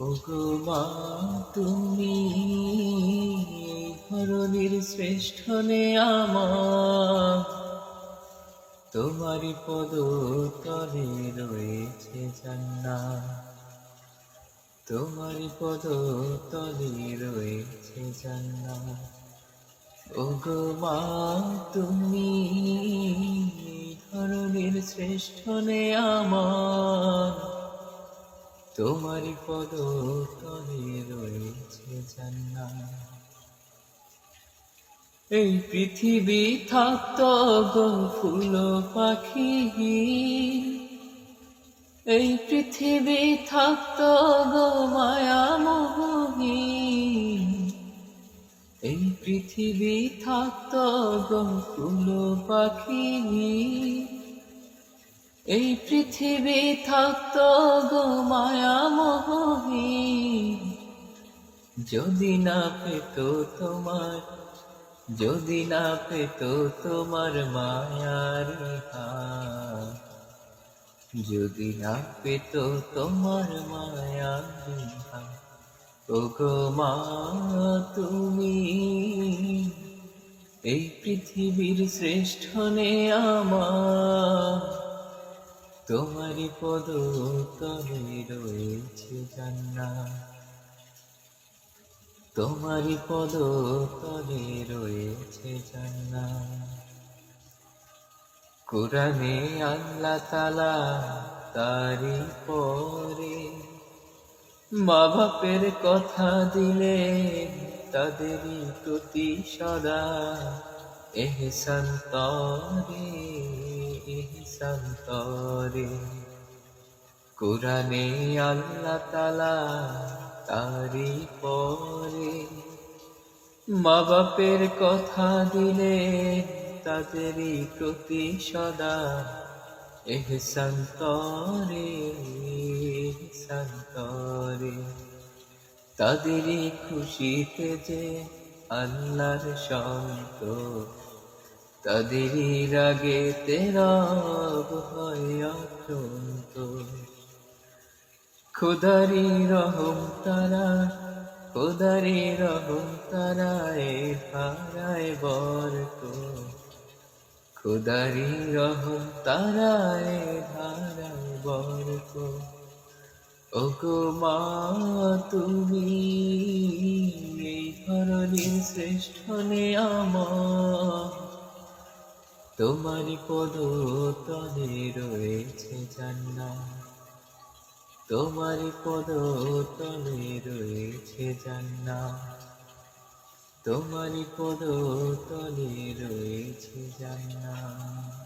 ওগো তুমি এই শ্রেষ্ঠ নে তোমারই পদ তলে রয়েছে জান্নাত। তোমারই পদ তলে রয়েছে জান্নাত। ওগো মা, তুমি এই শ্রেষ্ঠ নে তোমারই পদ তলে রয়েছে জান্নাত। এই পৃথিবী থাকত গো ফুল পাখি এই পৃথিবী থাকত গো মায়া মোহী এই পৃথিবী থাকত গো ফুল পাখি এই পৃথিবী থাকত গো মায়া যদি না পেত তোমার, যদি না পেত তোমার মায়ার যদি না পেত তোমার মায়ার ওগো মা তুমি, এই পৃথিবীর শ্রেষ্ঠ নে আমার, তোমারই পদ তলে রয়েছে জান্নাত। তোমারই পদ তলে রয়েছে জান্নাত। কোরআনে আল্লাহ তালা তারি পরে মা বাপের কথা দিলে তাদেরই প্রতি সদা এহসান তরে এহসান তরে। কোরআনে আল্লাহ তালা তারি পরে মা বাপের কথা দিলে তাদেরই প্রতি সদা এহসান তরে এহসান তরে তাদেরই খুশিতে যে আল্লাহর সন্ত, তাদেরই রাগে তেরা হয় আক্রান্ত খুদারি রহম তারা খুদারি রহম তারা এ ধারায় বরক খুদারি রহম তারা এ ধারায় বরক ওগো মা, তুমি এই ধরনের শ্রেষ্ঠ নে তোমারই পদ তলে রয়েছে জান্নাত। তোমারই পদ তলে রয়েছে জান্না তোমার পদ তলে রয়েছে জান্নাত।